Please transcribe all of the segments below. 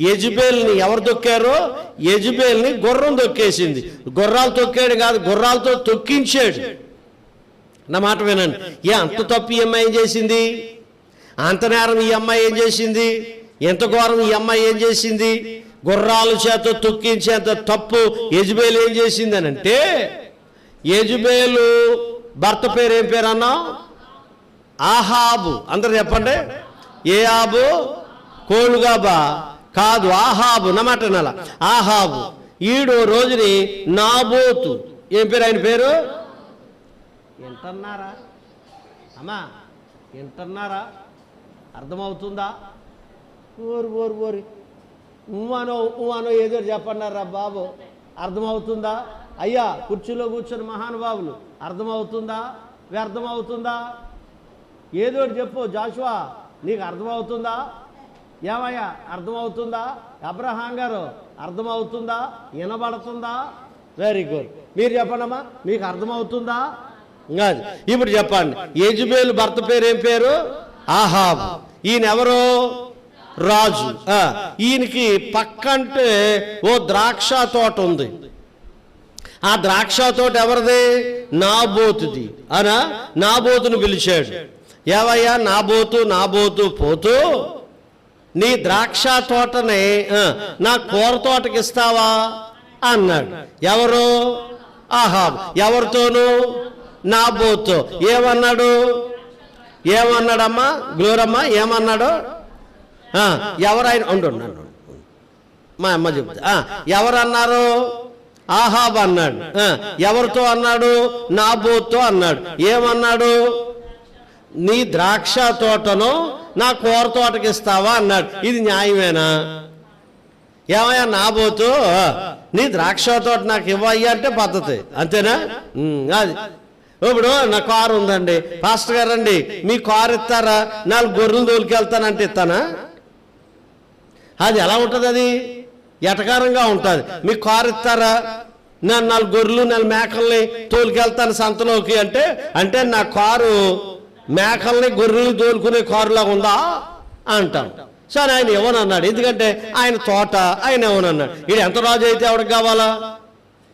యజుబేల్ని ఎవరు తొక్కారో? యజుబేల్ని గుర్రం తొక్కేసింది. గుర్రాలు తొక్కాడు కాదు గుర్రాలతో తొక్కించాడు. నా మాట వినండి. ఏ అంత తప్పు ఈ అమ్మాయి ఏం చేసింది? అంత నేరం ఈ అమ్మాయి ఏం చేసింది? ఎంత ఘోరం ఈ అమ్మాయి ఏం చేసింది? గుర్రాల చేత తొక్కించేంత తప్పు యజుబేలు ఏం చేసింది అని అంటే యజుబేలు భర్త పేరు ఏం పేరు అన్నా ఆహాబు. అందరు చెప్పండి. ఏ ఆబు? కోలుగాబా. కాదు ఆహాబు నమాట నల ఆహాబు. ఈడు రోజుని నాబోతు. ఏం పేరు ఆయన పేరు? వింటున్నారా? అమ్మా వింటున్నారా? అర్థమవుతుందా? ఓరు ఓరు ఓరి. ఉమ్మానో ఉమ్మానో ఏదో చెప్పన్నారా బాబు? అర్థమవుతుందా? అయ్యా కుర్చీలో కూర్చొని మహానుభావులు అర్థమవుతుందా? వ్యర్థమవుతుందా? ఏదో చెప్పు జాషువా నీకు అర్థమవుతుందా? ఏమయ్యా అర్థమవుతుందా? అబ్రహాం గారు అర్థమవుతుందా? వినబడుతుందా? వెరీ గుడ్ మీరు చెప్పండమ్మా మీకు అర్థమవుతుందా? కాదు. ఇప్పుడు చెప్పండి యజుబేలు భర్త పేరు ఏం పేరు? ఆహాబ్. ఈయన ఎవరు? రాజు. ఆ, ఈయనకి పక్కంటే ఓ ద్రాక్ష తోట ఉంది. ఆ ద్రాక్ష తోట ఎవరిది? నాబోతుది. అనా? నాబోతును పిలిచాడు. ఏవయ్యా నాబోతు నాబోతు పోతూ నీ ద్రాక్ష తోటని నా కూర తోటకి ఇస్తావా? అన్నాడు. ఎవరు? ఆహాబ్ ఎవరితోనూ? నాబోతు. ఏమన్నాడు? ఏమన్నాడమ్మా? గ్లోరమ్మ ఏమన్నాడు? ఎవరైనా ఉండు మా అమ్మ చెప్తా ఎవరన్నారు? ఆహాబ్ అన్నాడు. ఎవరితో అన్నాడు? నాబోతో అన్నాడు. ఏమన్నాడు? నీ ద్రాక్ష తోటను నా కూర తోటకి ఇస్తావా అన్నాడు. ఇది న్యాయమేనా? ఏమయ్యా నాబోతు ఆ, నీ ద్రాక్ష తోట నాకు ఇవ్వయ్యా అంటే పద్ధతి. అంతేనా? అది. ఇప్పుడు నా కారు ఉందండి. పాస్టర్ గారండి మీ కారు ఇస్తారా? నాలుగు గొర్రెలు తోలుకెళ్తానంటే ఇస్తానా? అది ఎలా ఉంటుంది అది? ఎటకారంగా ఉంటుంది. మీ కారు ఇస్తారా? నేను నాలుగు గొర్రెలు నాలుగు మేకల్ని తోలుకెళ్తాను సంతలోకి అంటే అంటే నా కారు మేకల్ని గొర్రెలు తోలుకునే కారులాగా ఉందా? అంటాం. సరే ఆయన ఎవనన్నాడు ఎందుకంటే ఆయన తోట ఆయన ఎవనన్నాడు ఈడు ఎంత రాజు అయితే ఎవరికి కావాలా?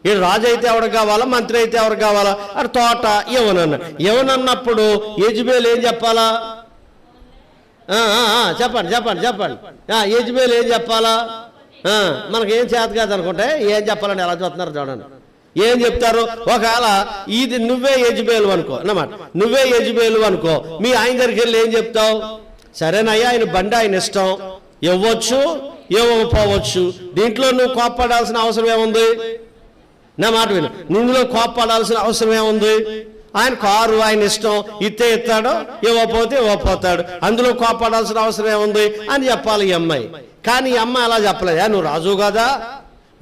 ఈడు రాజు అయితే ఎవరికి కావాలా? మంత్రి అయితే ఎవరికి కావాలా? అది తోట ఎవనన్నాడు ఎవనన్నప్పుడు యజుబేలు ఏం చెప్పాలా? చెప్పండి చెప్పండి చెప్పండి. ఆ, యజుబేలు ఏం చెప్పాలా? మనకేం చేత కాదు అనుకుంటే ఏం చెప్పాలని ఎలా చూస్తున్నారు చూడండి. ఏం చెప్తారు? ఒకవేళ ఇది నువ్వే యజ్బేలు అనుకో అన్నమాట. నువ్వే యజ్బేలు అనుకో మీ ఆయన దగ్గరికి వెళ్ళి ఏం చెప్తావు? సరేనయ్యా ఆయన బండి ఆయన ఇష్టం. ఇవ్వచ్చు ఇవ్వకపోవచ్చు. దీంట్లో నువ్వు కోప్పడాల్సిన అవసరం ఏముంది? నా మాట విను. నిన్నులో కోప్పడాల్సిన అవసరం ఏముంది? ఆయన కారు ఆయన ఇష్టం ఇత్తే ఇస్తాడో ఇవ్వకపోతే ఇవ్వకపోతాడు. అందులో కోప్పడాల్సిన అవసరం ఏముంది? అని చెప్పాలి ఈ అమ్మాయి. కానీ ఈ అమ్మాయి అలా చెప్పలేదా? నువ్వు రాజు కదా?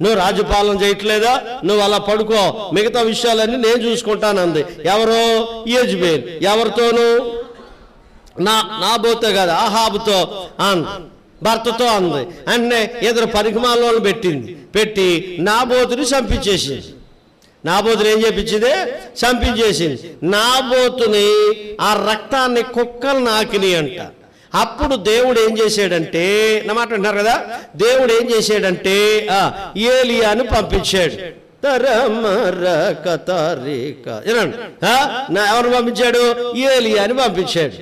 నువ్వు రాజుపాలన చేయట్లేదా? నువ్వు అలా పడుకో. మిగతా విషయాలన్నీ నేను చూసుకుంటానంది. ఎవరు? యజ్బేల్ ఎవరితోనూ? నా నా బోతే కాదు ఆహాబుతో అన్ భర్తతో అంది. అన్నే ఇద్దరు పరిగమాలను పెట్టింది. పెట్టి నా బోతుని చంపించేసింది. నా బోతుని ఏం చెప్పించింది చంపించేసింది. నా బోతుని ఆ రక్తాన్ని కుక్కలు నాకిని అంట అప్పుడు దేవుడు ఏం చేశాడంటే నా మాట వింటారు కదా? దేవుడు ఏం చేశాడంటే ఆ ఏలియాను పంపించాడు. తరమరక తరిక నా ఎవరు పంపించాడు? ఏలియాని పంపించాడు.